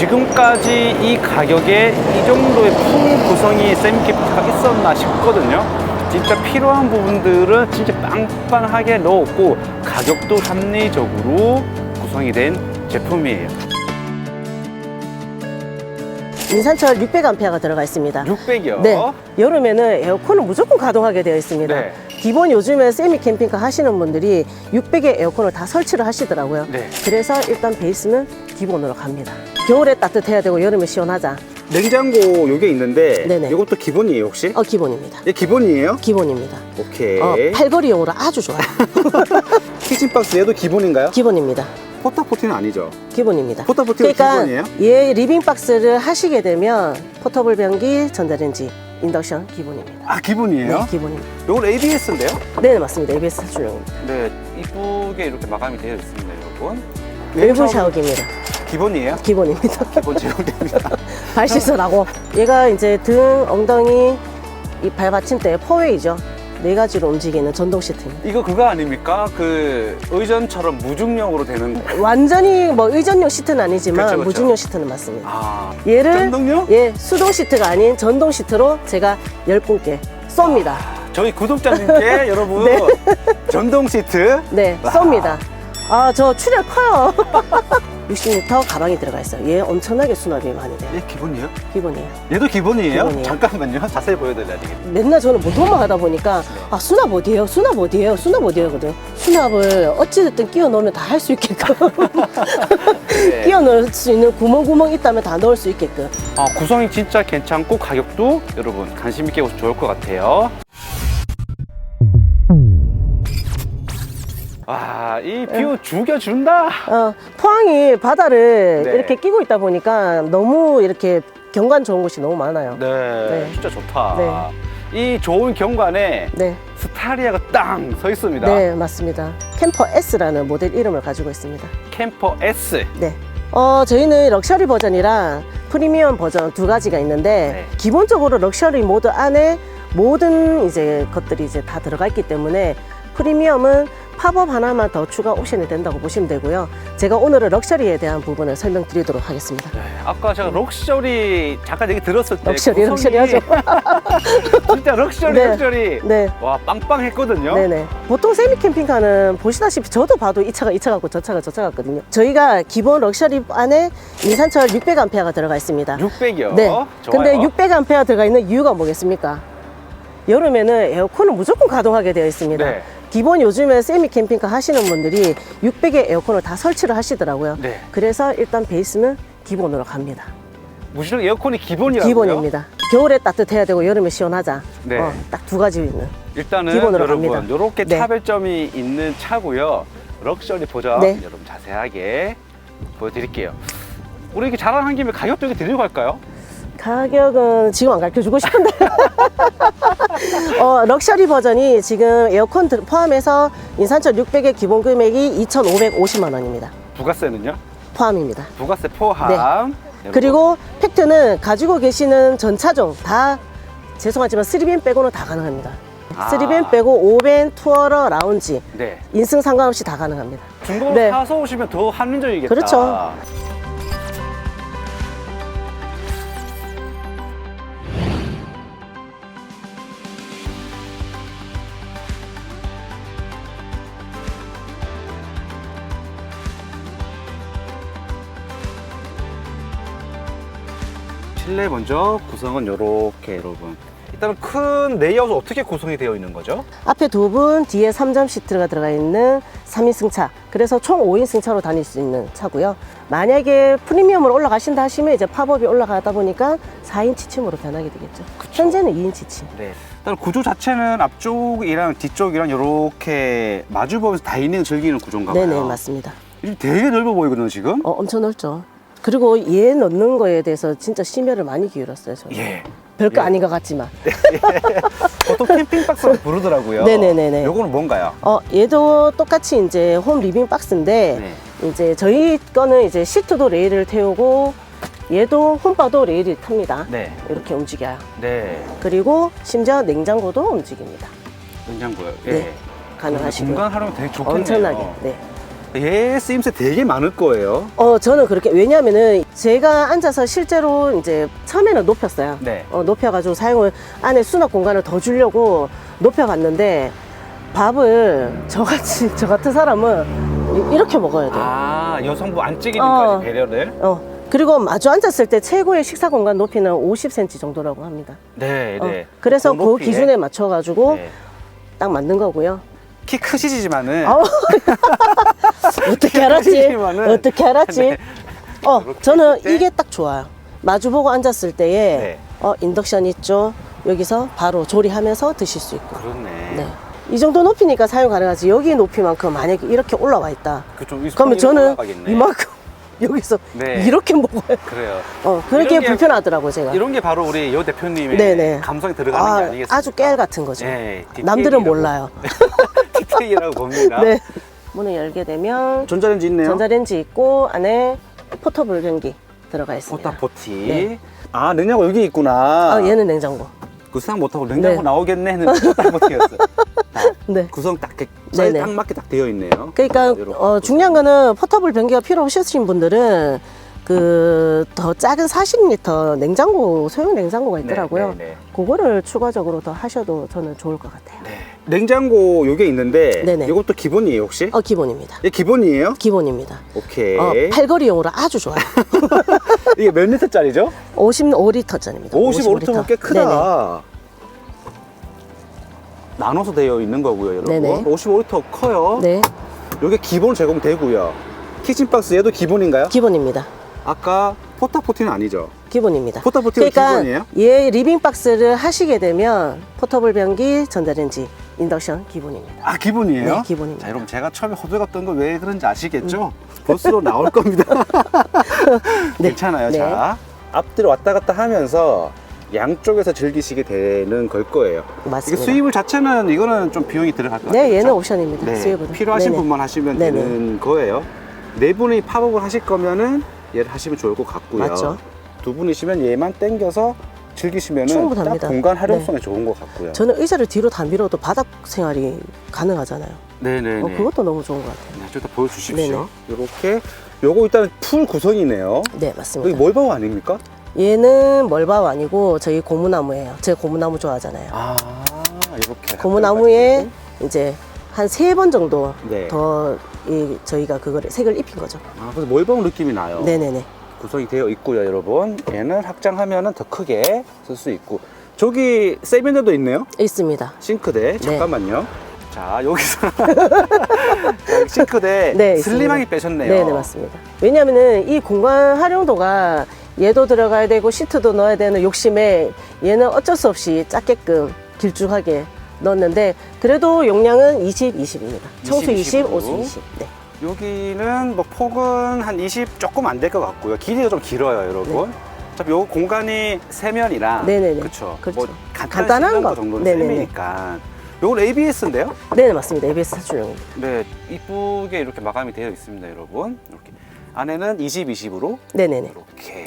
지금까지 이 가격에 이 정도의 풀 구성이 세미캐피가 있었나 싶거든요. 진짜 필요한 부분들은 진짜 빵빵하게 넣었고 가격도 합리적으로 구성이 된 제품이에요. 인산철 600A가 들어가 있습니다. 600이요. 네. 여름에는 에어컨을 무조건 가동하게 되어 있습니다. 네. 기본 요즘에 세미 캠핑카 하시는 분들이 600의 에어컨을 다 설치를 하시더라고요. 네. 그래서 일단 베이스는 기본으로 갑니다. 겨울에 따뜻해야 되고 여름에 시원하자. 냉장고 요게 있는데 네네. 이것도 기본이에요 혹시? 어, 기본입니다. 이 기본이에요? 기본입니다. 오케이. 어, 팔걸이용으로 아주 좋아요. 키친박스 얘도 기본인가요? 기본입니다. 포타포티는 아니죠? 기본입니다. 포타포티가 그러니까 기본이에요? 얘 리빙박스를 하시게 되면 포터블 변기, 전자레인지, 인덕션 기본입니다. 아 기본이에요? 네, 기본입니다. 이건 ABS인데요? 네, 맞습니다. ABS 출력입니다. 네, 이쁘게 이렇게 마감이 되어 있습니다, 여러분. 외부 샤워기입니다. 기본이에요? 기본입니다. 기본 제공됩니다. 발 씻으라고. 얘가 이제 등, 엉덩이, 이 발받침대 포웨이죠. 네 가지로 움직이는 전동 시트입니다. 이거 그거 아닙니까? 그 의전처럼 무중력으로 되는. 완전히 뭐 의전용 시트는 아니지만 그렇죠, 그렇죠. 무중력 시트는 맞습니다. 아, 얘를 전동력? 예 수동 시트가 아닌 전동 시트로 제가 열 분께 쏩니다. 저희 구독자님께 여러분 네. 전동 시트. 네, 와. 쏩니다. 아, 저 출혈 커요. 60m 가방이 들어가 있어요. 얘 엄청나게 수납이 많이 돼요. 얘 기본이에요? 기본이에요. 얘도 기본이에요? 기본이에요. 잠깐만요. 자세히 보여드려야 되겠네. 맨날 저는 모토만 하다 보니까 아 수납 어디에요? 수납 어디에요? 수납 어디에요?거든. 수납을 어찌됐든 끼워 넣으면 다 할 수 있게끔 네. 끼워 넣을 수 있는 구멍구멍 있다면 다 넣을 수 있게끔. 아, 구성이 진짜 괜찮고 가격도 여러분 관심 있게 보시면 좋을 것 같아요. 아, 이뷰 죽여준다. 어, 포항이 바다를 네. 이렇게 끼고 있다 보니까 너무 이렇게 경관 좋은 곳이 너무 많아요. 네, 네. 진짜 좋다. 이 좋은 경관에 네, 스타리아가 땅 서 있습니다. 네 맞습니다. 캠퍼 S라는 모델 이름을 가지고 있습니다. 캠퍼 S. 네. 어, 저희는 럭셔리 버전이랑 프리미엄 버전 두 가지가 있는데 네. 기본적으로 럭셔리 모드 안에 모든 이제 것들이 이제 다 들어가 있기 때문에 프리미엄은 팝업 하나만 더 추가 옵션이 된다고 보시면 되고요. 제가 오늘은 럭셔리에 대한 부분을 설명드리도록 하겠습니다. 네, 아까 제가 럭셔리 잠깐 얘기 들었을 때 럭셔리, 럭셔리 하죠. 진짜 럭셔리 네. 럭셔리. 네. 와 빵빵했거든요. 네네. 보통 세미 캠핑카는 보시다시피 저도 봐도 이 차가 이 차 같고 저 차가 저 차 같거든요. 저희가 기본 럭셔리 안에 인산철 600A가 들어가 있습니다. 600이요. 네. 좋아요. 근데 600A 들어가 있는 이유가 뭐겠습니까? 여름에는 에어컨을 무조건 가동하게 되어 있습니다. 네. 기본 요즘에 세미 캠핑카 하시는 분들이 600의 에어컨을 다 설치를 하시더라고요. 네. 그래서 일단 베이스는 기본으로 갑니다. 무시력 에어컨이 기본이라고요? 기본입니다. 겨울에 따뜻해야 되고 여름에 시원하자. 네. 어, 딱 두 가지 있는. 일단은 기본으로 여러분 갑니다. 이렇게 네. 차별점이 있는 차고요. 럭셔리 버전 네. 여러분 자세하게 보여드릴게요. 우리 이렇게 자랑한 김에 가격도 이렇게 드리고 갈까요? 가격은 지금 안 가르쳐 주고 싶은데. 어, 럭셔리 버전이 지금 에어컨 들- 포함해서 인산철 600의 기본 금액이 2,550만 원입니다. 부가세는요? 포함입니다. 부가세 포함. 네. 그리고 팩트는 가지고 계시는 전 차종 다 죄송하지만 3벤 빼고는 다 가능합니다. 아. 3벤 빼고 5벤, 투어러, 라운지 네. 인승 상관없이 다 가능합니다. 중고로 네. 사서 오시면 더 합리적이겠다. 그렇죠. 실내 먼저 구성은 이렇게 여러분. 일단은 큰 레이아웃은 어떻게 구성이 되어 있는 거죠? 앞에 두 분, 뒤에 3점 시트가 들어가 있는 3인승 차. 그래서 총 5인승 차로 다닐 수 있는 차고요. 만약에 프리미엄으로 올라가신다 하시면 이제 팝업이 올라가다 보니까 4인 치 침으로 변하게 되겠죠. 현재는 2인 치 침. 네. 일단 구조 자체는 앞쪽이랑 뒤쪽이랑 이렇게 마주 보면서 다이닝 즐기는 구조인가 봐요. 네네, 맞습니다. 이게 되게 넓어 보이거든요, 지금. 어, 엄청 넓죠. 그리고 얘 넣는 거에 대해서 진짜 심혈을 많이 기울였어요. 저는. 예. 별거 예. 아닌 것 같지만. 보통 캠핑 박스라고 부르더라고요. 네네네네. 요거는 뭔가요? 어, 얘도 똑같이 이제 홈 리빙 박스인데 네. 이제 저희 거는 이제 시트도 레일을 태우고 얘도 홈바도 레일이 탑니다. 네. 이렇게 움직여요. 네. 그리고 심지어 냉장고도 움직입니다. 냉장고요. 예. 네. 가능하시고요. 공간 활용 되게 좋겠네요. 엄청나게. 네. 얘 쓰임새 되게 많을 거예요. 어, 저는 그렇게, 왜냐면은 제가 앉아서 실제로 이제 처음에는 높였어요. 네. 어, 높여가지고 사용을 안에 수납 공간을 더 주려고 높여봤는데 밥을 저같이, 저 같은 사람은 이- 이렇게 먹어야 돼요. 아, 여성부 안 찌기니까 어. 배려를. 어, 그리고 마주 앉았을 때 최고의 식사 공간 높이는 50cm 정도라고 합니다. 네, 어, 네. 그래서 그그 높이에. 기준에 맞춰가지고 네. 딱 만든 거고요. 키 크시지만은 아우, 어떻게 알았지? 크시지만은 어떻게 알았지? 네. 어, 이렇게 저는 했을 때? 이게 딱 좋아요. 마주보고 앉았을 때에 네. 어, 인덕션 있죠. 여기서 바로 조리하면서 드실 수 있고. 그렇네. 네. 이 정도 높이니까 사용 가능하지. 여기 높이만큼 만약에 이렇게 올라와 있다. 그좀 그러면 저는 올라가겠네. 이만큼 여기서 네. 이렇게 먹어요. 그래요. 어, 그렇게 이런 게- 불편하더라고요, 제가. 이런 게 바로 우리 여 대표님의 네네. 감성이 들어가는 게 아, 아니겠습니까? 아주 깨알 같은 거죠. 네, 남들은 몰라요. 디테일이라고 봅니다. 네. 문을 열게 되면 전자레인지 있네요. 전자레인지 있고 안에 포터블 변기 들어가 있습니다. 포타포티. 네. 아, 냉장고 여기 있구나. 아, 얘는 냉장고. 구상 못하고 냉장고 네. 나오겠네 했는데 포타포티였어. 네. 구성 딱, 게- 사이즈 네네. 딱 맞게 딱 되어 있네요. 그러니까 어, 중요한 거는 포터블 변기가 필요 없으신 분들은 그 더 작은 40리터 냉장고 소형 냉장고가 있더라고요. 네, 네, 네. 그거를 추가적으로 더 하셔도 저는 좋을 것 같아요. 네. 냉장고 요게 있는데 네네. 이것도 기본이에요, 혹시? 어 기본입니다. 이게 기본이에요? 기본입니다. 오케이. 어, 팔거리용으로 아주 좋아요. 이게 몇 리터짜리죠? 55리터짜리입니다. 55리터면 꽤 크다. 나눠서 되어 있는 거고요, 여러분. 네네. 55리터 커요. 네, 이게 기본 제공되고요. 키친박스 얘도 기본인가요? 기본입니다. 아까 포타포티는 아니죠? 기본입니다. 포타포티가 그러니까 기본이에요? 얘 리빙 박스를 하시게 되면 포터블 변기, 전자레인지, 인덕션 기본입니다. 아 기본이에요? 네, 기본입니다. 음. 자 여러분 제가 처음에 호들갑던 거왜 그런지 아시겠죠? 보스로 나올 겁니다. 네. 괜찮아요. 네. 자 앞뒤로 왔다 갔다 하면서 양쪽에서 즐기시게 되는 걸 거예요. 맞습니다. 이게 수입을 자체는 이거는 좀 비용이 들어갈 것 같아요. 네, 얘는 그렇죠? 옵션입니다. 네, 수요보다. 필요하신 네네. 분만 하시면 네네. 되는 거예요. 네 분이 팝업을 하실 거면은 얘를 하시면 좋을 것 같고요. 맞죠. 두 분이시면 얘만 땡겨서 즐기시면은 충분합니다. 딱 공간 활용성에 좋은 것 같고요. 저는 의자를 뒤로 다 밀어도 바닥 생활이 가능하잖아요. 네네네. 어, 그것도 너무 좋은 것 같아요. 네, 좀더 보여주십시오. 네네. 이렇게 요거 일단 풀 구성이네요. 네, 여기 맞습니다. 멀바우 아닙니까? 얘는 멀바우 아니고 저희 고무나무예요. 제가 고무나무 좋아하잖아요. 아 이렇게 고무나무에 이제 한 세 번 정도 네. 더 이, 저희가 그거를 색을 입힌 거죠. 아 그래서 멀바우 느낌이 나요. 네네네. 구성이 되어 있고요, 여러분. 얘는 확장하면은 더 크게 쓸 수 있고 저기 세면대도 있네요. 있습니다. 싱크대 네. 잠깐만요. 자 여기서 자, 싱크대 네, 슬림하게 있습니다. 빼셨네요. 네네, 맞습니다. 왜냐면은 이 공간 활용도가 얘도 들어가야 되고 시트도 넣어야 되는 욕심에 얘는 어쩔 수 없이 작게끔 길쭉하게 넣었는데 그래도 용량은 20, 20입니다. 청수 20, 20, 20으로. 오수 20. 네. 여기는 뭐 폭은 한 20 조금 안 될 것 같고요. 길이가 좀 길어요, 여러분. 어차피 요 공간이 세면이랑 네네네. 그쵸. 그렇죠. 뭐 간단한, 간단한 거 거. 정도는 네네네. 세면이니까. 요건 ABS인데요? 네, 맞습니다. ABS 사출용입니다. 네, 이쁘게 이렇게 마감이 되어 있습니다, 여러분. 이렇게 안에는 20, 20으로 네네네. 이렇게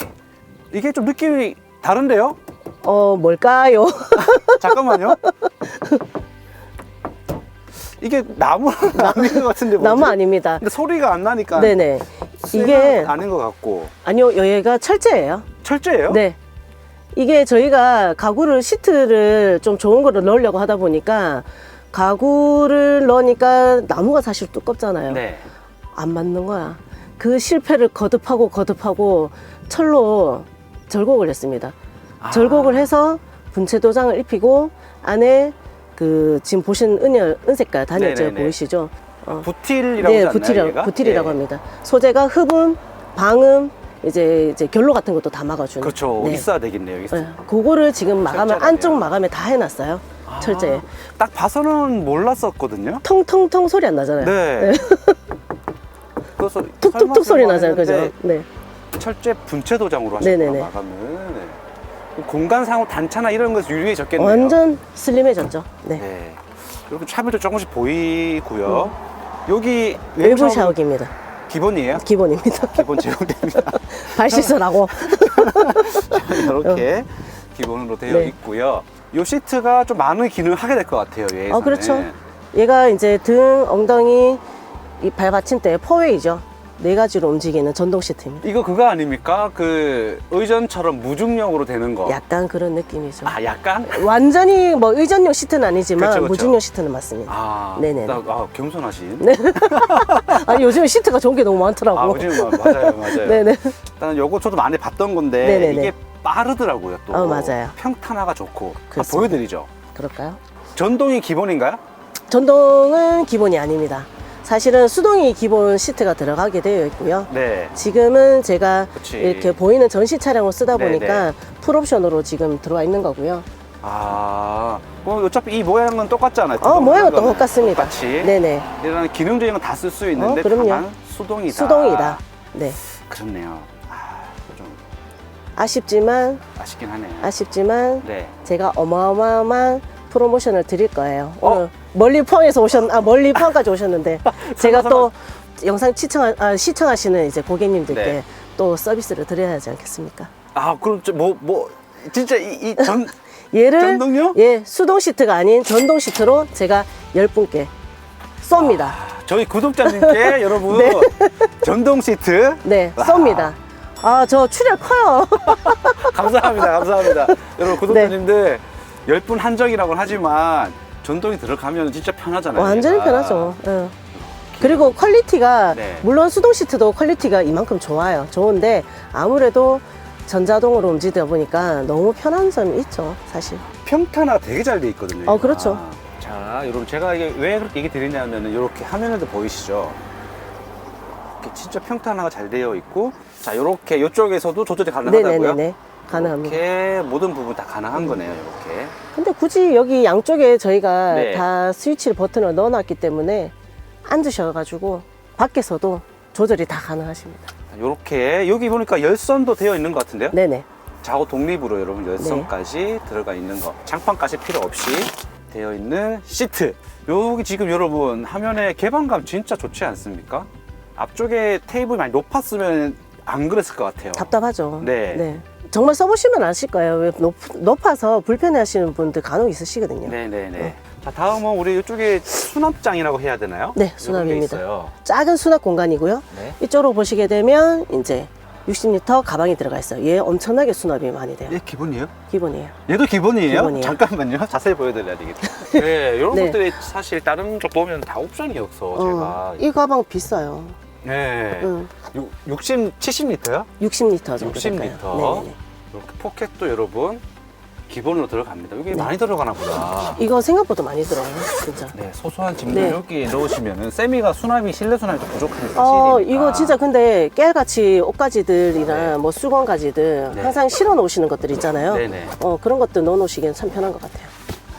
이게 좀 느낌이 다른데요? 어, 뭘까요? 잠깐만요. 이게 나무 나무인 것 같은데 뭐지? 나무 아닙니다. 근데 소리가 안 나니까 네네. 이게 이게 아닌 것 같고 아니요, 여기가 철제예요. 철제예요? 네. 이게 저희가 가구를 시트를 좀 좋은 거를 넣으려고 하다 보니까 가구를 넣으니까 나무가 사실 두껍잖아요. 네. 안 맞는 거야. 그 실패를 거듭하고 거듭하고 철로 절곡을 했습니다. 아. 절곡을 해서 분체 도장을 입히고 안에 그 지금 보신 은열 은색깔 단열재 네네네. 보이시죠? 어. 부틸이라고 네, 하지 않나요, 부틸이라고, 얘가? 부틸이라고 예. 합니다. 소재가 흡음, 방음, 이제 이제 결로 같은 것도 다 막아주는. 그렇죠. 네. 있어야 되겠네요. 여기 네, 그거를 지금 마감을. 안쪽 마감에 다 해놨어요. 아, 철제. 딱 봐서는 몰랐었거든요. 통통통 소리 안 나잖아요. 네. 그래서 툭툭툭 소리 나잖아요, 그죠? 네. 철제 분체 도장으로 하셨구나 네네네. 마감을. 네. 공간상으로 단차나 이런 것이 유리해졌겠네요. 완전 슬림해졌죠. 네. 네. 이렇게 차별도 조금씩 보이고요. 여기 음. 외부 샤워기 샤워기입니다. 기본이에요? 기본입니다. 기본 제공됩니다. 발 씻으라고. 이렇게 기본으로 되어 네. 있고요. 이 시트가 좀 많은 기능을 하게 될 것 같아요. 얘에서는. 어, 그렇죠. 얘가 이제 등, 엉덩이, 이 발 받침대 포웨이죠. 네 가지로 움직이는 전동 시트입니다. 이거 그거 아닙니까? 그 의전처럼 무중력으로 되는 거. 약간 그런 느낌이죠. 아 약간? 완전히 뭐 의전용 시트는 아니지만 그쵸, 그쵸. 무중력 시트는 맞습니다. 아, 네네네. 나, 아 겸손하신. 네. 아 요즘 시트가 좋은 게 너무 많더라고. 아, 요즘 마- 맞아요, 맞아요. 네네. 일단 요거 저도 많이 봤던 건데 네네네. 이게 빠르더라고요. 또 어, 맞아요. 평탄화가 좋고. 그렇습니다. 보여드리죠. 그럴까요? 전동이 기본인가요? 전동은 기본이 아닙니다. 사실은 수동이 기본 시트가 들어가게 되어 있고요. 네. 지금은 제가 그치. 이렇게 보이는 전시 차량을 쓰다. 보니까 풀옵션으로 지금 들어와 있는 거고요. 아, 뭐 어차피 이 모양은 똑같잖아요. 어, 모양은. 똑같습니다. 똑같이. 네네. 이런 기능적인 건 다 쓸 수 있는데 어, 그럼요. 다만 수동이다. 수동이다. 네. 그렇네요. 아, 좀 아쉽지만, 아쉽긴 하네요. 아쉽지만, 네. 제가 어마어마한 프로모션을 드릴 거예요. 어? 오늘 멀리 포항에서 오셨, 아, 멀리 포항까지 오셨는데, 제가 또 영상 시청, 아, 시청하시는 이제 고객님들께 네. 또 서비스를 드려야 하지 않겠습니까? 아, 그럼 저 뭐, 뭐, 진짜 이, 이 전, 얘를 전동요? 예, 수동 시트가 아닌 전동 시트로 제가 10분께 쏩니다. 저희 구독자님께 여러분 네. 전동 시트 네, 와. 쏩니다. 아, 저 출혈 커요. 감사합니다. 감사합니다. 여러분 구독자님들 네. 10분 한정이라고 하지만 전동이 들어가면 진짜 편하잖아요. 완전히 얘가. 편하죠. 예. 그리고 퀄리티가 네. 물론 수동 시트도 퀄리티가 이만큼 좋아요. 좋은데 아무래도 전자동으로 움직이다 보니까 너무 편한 점이 있죠, 사실. 평탄화가 되게 잘 돼 있거든요. 어, 얘가. 그렇죠. 자, 여러분 제가 이게 왜 그렇게 얘기 드리냐면은 이렇게 화면에도 보이시죠? 이렇게 진짜 평탄화가 잘 되어 있고 자, 이렇게 이쪽에서도 조절이 가능하다고요? 네네네네. 가능합니다. 이렇게 모든 부분 다 가능한 거네요, 이렇게. 근데 굳이 여기 양쪽에 저희가 네. 다 스위치를 버튼을 넣어놨기 때문에 앉으셔가지고 밖에서도 조절이 다 가능하십니다. 이렇게 여기 보니까 열선도 되어 있는 것 같은데요? 네네. 좌우 독립으로 여러분 열선까지 들어가 있는 거 장판까지 필요 없이 되어 있는 시트 여기 지금 여러분 화면에 개방감 진짜 좋지 않습니까? 앞쪽에 테이블이 많이 높았으면 안 그랬을 것 같아요 답답하죠. 네. 정말 써보시면 아실 거예요. 왜 높, 높아서 불편해 하시는 분들 간혹 있으시거든요. 네네 네 자 다음은 우리 이쪽에 수납장이라고 해야 되나요? 네, 수납입니다. 있어요. 작은 수납 공간이고요. 네. 이쪽으로 보시게 되면 이제 60리터 가방이 들어가 있어요. 얘 엄청나게 수납이 많이 돼요. 얘 기본이에요? 기본이에요. 얘도 기본이에요? 기본이에요. 잠깐만요. 자세히 보여드려야 되겠다. 네, 이런 네. 것들이 사실 다른 쪽 보면 다 옵션이었어, 제가. 어, 이 가방 비싸요. 네. 응. 60, 70리터요? 60리터 정도 60 될까요? 리터. 네네네. 이렇게 포켓도 여러분 기본으로 들어갑니다. 이게 네. 많이 들어가나 보다. 이거 생각보다 많이 들어요, 진짜. 네, 소소한 짐들 네. 여기 넣으시면은 세미가 수납이 실내 수납이 좀 부족한 사실이니까. 어, 이거 진짜 근데 깨알같이 옷가지들이나 뭐 수건가지들 네. 항상 실어 놓으시는 것들 있잖아요. 네네. 어, 그런 것들 넣어 놓으시기엔 참 편한 것 같아요.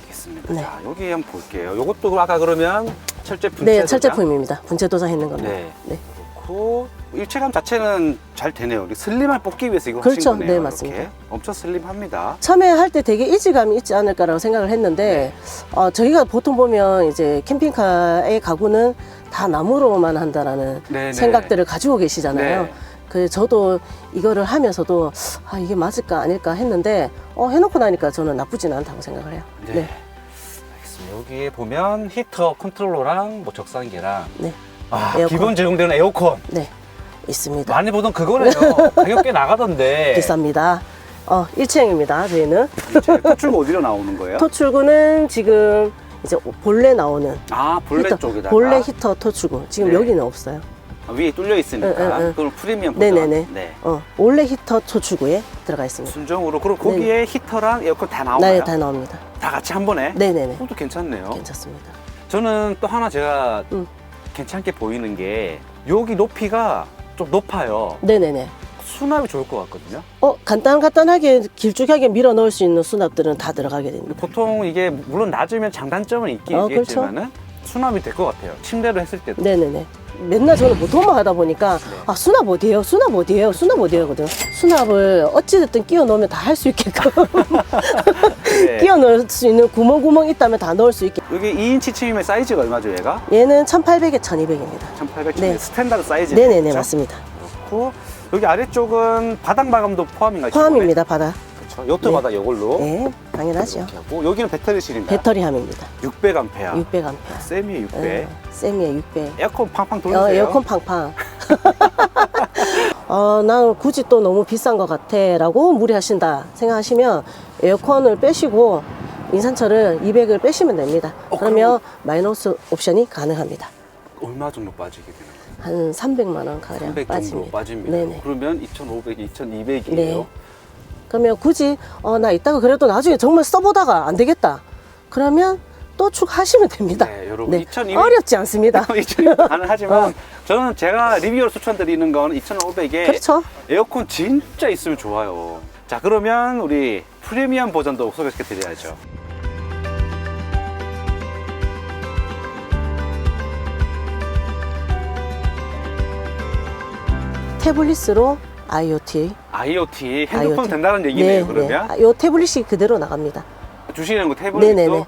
알겠습니다. 네. 자, 여기 한번 볼게요. 이것도 아까 그러면 철제 분체 네, 도장. 철제품입니다. 분체 도장했는 겁니다. 네. 네. 그렇고 일체감 자체는 잘 되네요. 슬림을 뽑기 위해서 이거 그렇죠. 하신 거네요. 네, 이렇게. 맞습니다. 엄청 슬림합니다. 처음에 할 때 되게 이질감이 있지 않을까라고 생각을 했는데 어, 저희가 보통 보면 이제 캠핑카의 가구는 다 나무로만 한다라는 네네. 생각들을 가지고 계시잖아요. 네. 그 저도 이거를 하면서도 아 이게 맞을까 아닐까 했는데 어, 해놓고 나니까 저는 나쁘지는 않다고 생각을 해요. 네. 네, 알겠습니다. 여기에 보면 히터 컨트롤러랑 뭐 적상기랑 네, 아, 에어컨. 기본 제공되는 에어컨. 네, 있습니다. 많이 보던 그거네요. 가격 꽤 나가던데. 비쌉니다. 어, 1층입니다. 저희는 토출가 어디로 나오는 거예요? 토출구는 지금 이제 본래 나오는 아, 본래 히터, 쪽에다가. 본래 히터 토출구 지금 네. 여기는 없어요. 아, 위에 뚫려 있으니까. 응, 응, 응. 그럼 프리미엄 버전. 네네네. 네. 어, 원래 히터 토출구에 들어가 있습니다. 순정으로. 그럼 거기에 히터랑 에어컨 다 나오나요? 네, 다 나옵니다. 다 같이 한 번에? 네네네. 그것도 괜찮네요. 괜찮습니다. 저는 또 하나 제가 음. 괜찮게 보이는 게 여기 높이가 좀 높아요. 네네네. 수납이 좋을 것 같거든요. 어, 간단 간단하게 길쭉하게 밀어 넣을 수 있는 수납들은 다 들어가게 됩니다. 보통 이게 물론 낮으면 장단점은 있긴 어, 있겠지만은 수납이 될 것 같아요. 침대로 했을 때도. 네네네. 맨날 저는 보통만 하다 보니까 아 수납 어디에요? 수납 어디에요? 수납 어디에요 거든. 수납을 어찌됐든 끼워 넣으면 다 할 수 있게끔 네. 끼워 넣을 수 있는 구멍 구멍 있다면 다 넣을 수 있게. 여기 2인치 침이면 사이즈가 얼마죠, 얘가? 얘는 1,800에 1,200입니다. 1800 네. 스탠다드 사이즈. 네네네 맞습니다. 그렇고 여기 아래쪽은 바닥 마감도 포함인가요? 포함입니다 바다. 그렇죠. 요트마다 이걸로 네, 당연하죠. 이렇게 하고 여기는 배터리실인가요? 배터리 함입니다. 600A. 600A. 세미의 600. 네, 세미의 600. 에어컨 팡팡 돌리세요. 어, 에어컨 팡팡. 어, 난 굳이 또 너무 비싼 것 같아 라고 무리하신다 생각하시면 에어컨을 빼시고 인산철을 200을 빼시면 됩니다. 어, 그러면 마이너스 옵션이 가능합니다. 얼마 정도 빠지게 거예요? 한 300만 원 가량 300 정도 빠집니다. 빠집니다. 네네. 그러면 2,500, 2,200이에요. 네. 그러면 굳이 어, 나 이따가 그래도 나중에 정말 써보다가 안 되겠다. 그러면 또 추가하시면 됩니다. 네, 여러분 2,200 어렵지 않습니다. 2,200 가능하지만 어. 저는 제가 리뷰로 추천드리는 건 2,500에 그렇죠? 에어컨 진짜 있으면 좋아요. 자, 그러면 우리 프리미엄 버전도 소개시켜 드려야죠. 태블릿으로 IoT. IoT 핸드폰 IoT. 된다는 얘기네요. 그러면 네. 이 태블릿이 그대로 나갑니다. 주시는 거 태블릿도 네네네.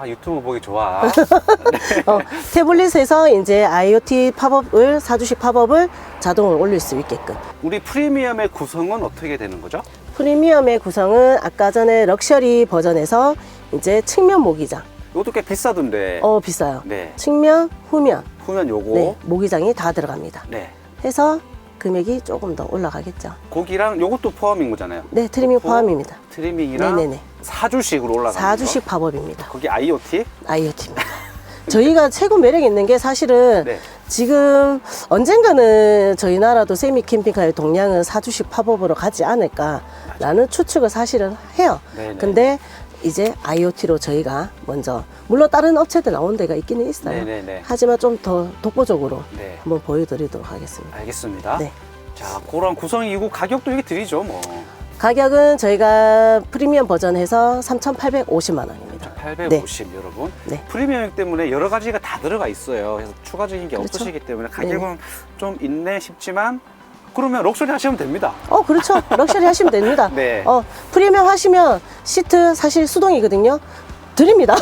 아 유튜브 보기 좋아. 어, 태블릿에서 이제 IoT 팝업을 사주식 팝업을 자동으로 올릴 수 있게끔. 우리 프리미엄의 구성은 어떻게 되는 거죠? 프리미엄의 구성은 아까 전에 럭셔리 버전에서 이제 측면 모기장. 이것도 꽤 비싸던데. 어 비싸요. 네. 측면, 후면, 후면 요거. 네, 모기장이 다 들어갑니다. 네. 해서 금액이 조금 더 올라가겠죠. 고기랑 요것도 포함인 거잖아요. 네, 트리밍 그리고 포함입니다. 트리밍이랑 네네네. 사주식으로 올라가는 거. 팝업입니다. 거기 IoT? IoT입니다. 저희가 최고 매력 있는 게 사실은 네. 지금 언젠가는 저희 나라도 세미 캠핑카의 동량은 사주식 팝업으로 가지 않을까라는 추측을 사실은 해요. 네네. 근데 이제 IoT로 저희가 먼저 물론 다른 업체들 나온 데가 있기는 있어요. 네네네. 하지만 좀 더 독보적으로 네. 한번 보여드리도록 하겠습니다. 알겠습니다. 네. 자, 그런 구성이고 가격도 이게 드리죠, 뭐. 가격은 저희가 프리미엄 버전에서 3,850만 원입니다. 850 여러분. 네. 프리미엄 때문에 여러 가지가 다 들어가 있어요. 그래서 추가적인 게 그렇죠. 없으시기 때문에 가격은 좀 있네 싶지만 그러면 럭셔리 하시면 됩니다. 어, 그렇죠. 럭셔리 하시면 됩니다. 네. 어, 프리미엄 하시면 시트 사실 수동이거든요. 드립니다.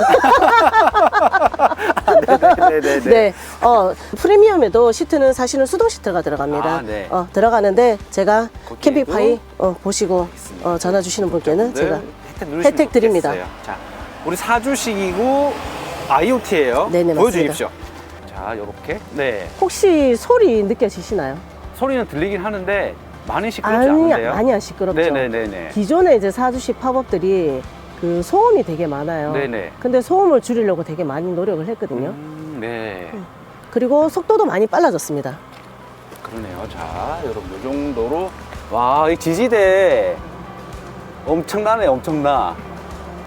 네네네. 네. 어, 프리미엄에도 시트는 사실은 수동 시트가 들어갑니다. 아, 네. 어, 들어가는데 제가 캠핑파이 어, 보시고 어, 전화 주시는 분께는 제가 혜택, 누르시면 혜택 드립니다. 좋겠어요. 자, 우리 사주식이고 IoT예요. 네네, 보여주십시오. 자, 요렇게. 네. 혹시 소리 느껴지시나요? 소리는 들리긴 하는데 많이 시끄럽지 아니, 않은데요? 안 시끄럽죠. 네네네네. 기존에 이제 사주식 팝업들이 그 소음이 되게 많아요. 네네. 근데 소음을 줄이려고 되게 많이 노력을 했거든요. 음, 네. 그리고 속도도 많이 빨라졌습니다. 그러네요. 자, 여러분, 이 정도로. 와, 이 지지대 엄청나네, 엄청나.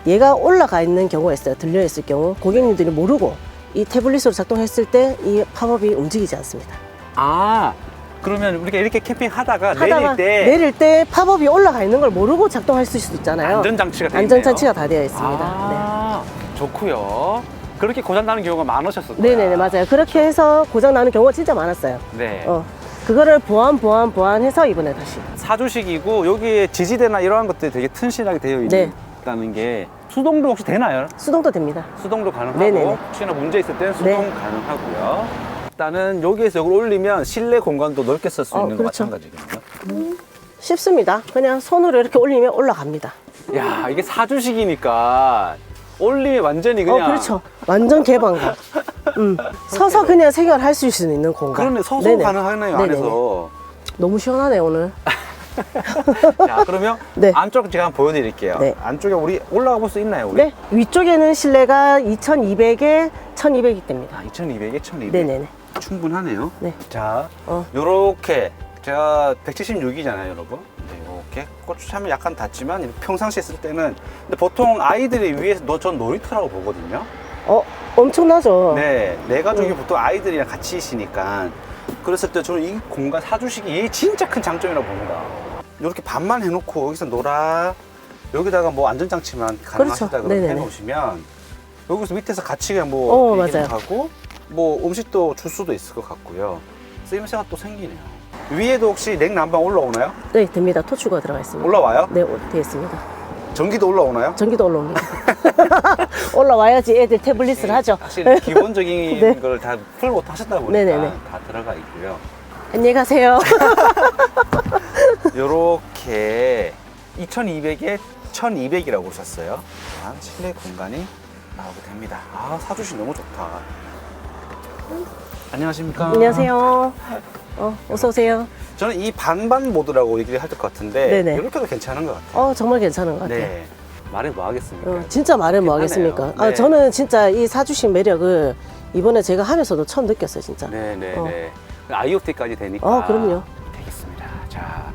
얘가 올라가 있는 경우가 있어요. 들려 있을 경우 고객님들이 모르고 이 태블릿으로 작동했을 때 이 팝업이 움직이지 않습니다. 아, 그러면 우리가 이렇게 캠핑 하다가, 하다가 내릴 때 내릴 때 팝업이 올라가 있는 걸 모르고 작동할 수도 있잖아요. 안전장치가 돼 안전장치가. 다 되어 있습니다. 아, 좋고요. 그렇게 고장 나는 경우가 많으셨었어요. 네. 네네네 맞아요. 그렇게 해서 고장 나는 경우가 진짜 많았어요. 네. 어 그거를 보완 보완 보완해서 이번에 다시 사주식이고 여기에 지지대나 이러한 것들이 되게 튼실하게 되어 네. 있다는 게 수동도 혹시 되나요? 수동도 됩니다. 수동도 가능하고 네네네. 혹시나 문제 있을 때는 수동 네. 가능하고요. 일단은 여기에서 이걸 올리면 실내 공간도 넓게 쓸 수 어, 있는 거 그렇죠. 마찬가지거든요. 쉽습니다. 그냥 손으로 이렇게 올리면 올라갑니다. 야 이게 사주식이니까 올리면 완전히 그냥 어 그렇죠. 완전 개방감. 음. 서서 그냥 생활할 수 있는 공간. 그러네 서서 네네. 가능하네요 네네네. 안에서. 너무 시원하네 오늘. 자 그러면 네. 안쪽 제가 한번 보여드릴게요. 네. 안쪽에 우리 올라가 볼 수 있나요? 우리? 네 위쪽에는 실내가 2,200에 1,200이 됩니다. 아, 2,200에 1,200. 네네네. 충분하네요. 네. 자, 어. 요렇게 제가 176이잖아요, 여러분. 네, 요렇게 고추참이 약간 닿지만 이렇게 평상시에 쓸 때는 근데 보통 아이들이 위에서 너 전 놀이터라고 보거든요. 어 엄청나죠. 네, 내 가족이 음. 보통 아이들이랑 같이 있으니까 그랬을 때 저는 이 공간 사주식이 이게 진짜 큰 장점이라고 봅니다. 이렇게 반만 해놓고 여기서 놀아 여기다가 뭐 안전장치만 가능하시다 그렇죠. 그러면 네네네. 해놓으시면 여기서 밑에서 같이 그냥 뭐 어, 얘기도 맞아요. 하고 뭐 음식도 줄 수도 있을 것 같고요. 쓰임새가 또 생기네요. 위에도 혹시 냉 난방 올라오나요? 네 됩니다. 토추가 들어가 있습니다. 올라와요? 네 오- 되어 있습니다. 전기도 올라오나요? 전기도 올라옵니다. 올라와야지 애들 태블릿을 하죠. 사실 기본적인 네. 걸 다 풀고 타셨다 보니까 네네네. 다 들어가 있고요. 안녕히 가세요. 요렇게 2200에 1200이라고 썼어요. 아, 실내 공간이 나오게 됩니다. 아, 사주시 너무 좋다. 안녕하십니까. 안녕하세요. 어, 어서 오세요. 저는 이 반반 모드라고 얘기를 할 것 같은데 네네. 이렇게도 괜찮은 것 같아요. 어, 정말 괜찮은 것 같아요. 네. 말해 뭐 하겠습니까? 어, 진짜 말은 뭐 괜찮네요. 하겠습니까? 네. 아, 저는 진짜 이 사주신 매력을 이번에 제가 하면서도 처음 느꼈어요, 진짜. 네, 네, 어. 네. IoT까지 되니까. 어, 그럼요. 되겠습니다. 자,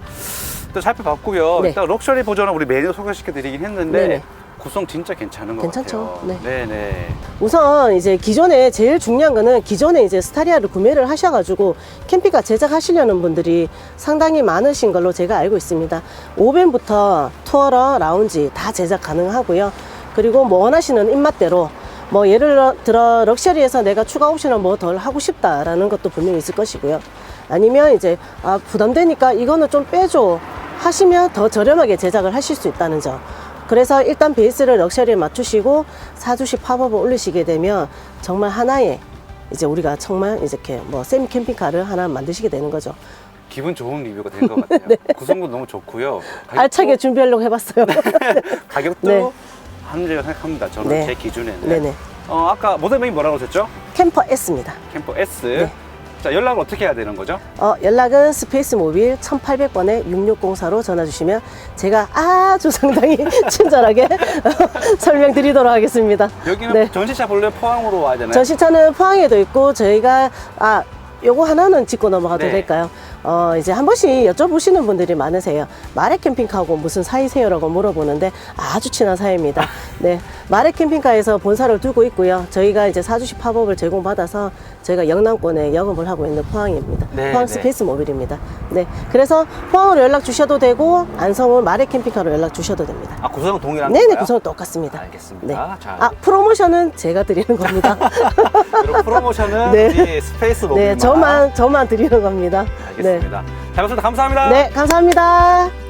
또 살펴봤고요. 네. 일단 럭셔리 버전은 우리 메뉴 소개시켜 드리긴 했는데 네네. 구성 진짜 괜찮은 것 괜찮죠? 같아요. 네, 네. 우선 이제 기존에 제일 중요한 거는 기존에 이제 스타리아를 구매를 하셔가지고 캠핑카 제작하시려는 분들이 상당히 많으신 걸로 제가 알고 있습니다. 오벤부터 투어러, 라운지 다 제작 가능하고요. 그리고 뭐 원하시는 입맛대로 뭐 예를 들어 럭셔리에서 내가 추가 옵션을 뭐 덜 하고 싶다라는 것도 분명히 있을 것이고요. 아니면 이제 아 부담되니까 이거는 좀 빼줘 하시면 더 저렴하게 제작을 하실 수 있다는 점. 그래서 일단 베이스를 럭셔리에 맞추시고 사주시 팝업을 올리시게 되면 정말 하나의 이제 우리가 정말 이렇게 뭐 세미 캠핑카를 하나 만드시게 되는 거죠. 기분 좋은 리뷰가 된 것 같아요. 구성도 너무 좋고요. 가격도- 네. 알차게 준비하려고 해봤어요. 가격도 네. 합리적으로 생각합니다. 저는 네. 제 기준에는. 네네. 어, 아까 모델명이 뭐라고 하셨죠? 캠퍼 S입니다. 캠퍼 S. 네. 자, 연락을 어떻게 해야 되는 거죠? 어, 연락은 스페이스 모빌 1800번에 6604로 전화 주시면 제가 아주 상당히 친절하게 설명드리도록 하겠습니다. 여기는 네. 전시차 볼래 포항으로 와야 되나요? 전시차는 포항에도 있고 저희가 아 요거 하나는 짚고 넘어가도 네. 될까요? 어 이제 한 번씩 여쭤보시는 분들이 많으세요. 마레 캠핑카하고 무슨 사이세요라고 물어보는데 아주 친한 사이입니다. 네, 마레 캠핑카에서 본사를 두고 있고요. 저희가 이제 사주시 팝업을 제공받아서 저희가 영남권에 영업을 하고 있는 포항입니다. 네, 포항 네. 스페이스 모빌입니다. 네, 그래서 포항으로 연락 주셔도 되고 안성은 마레 캠핑카로 연락 주셔도 됩니다. 아, 구성은 동일한 네네 건가요? 구성 똑같습니다. 알겠습니다. 네. 자, 아 프로모션은 제가 드리는 겁니다. 프로모션은 네. 우리 스페이스 모빌만 네, 저만 저만 드리는 겁니다. 알겠습니다. 잘 봤습니다. 감사합니다. 네, 네 감사합니다.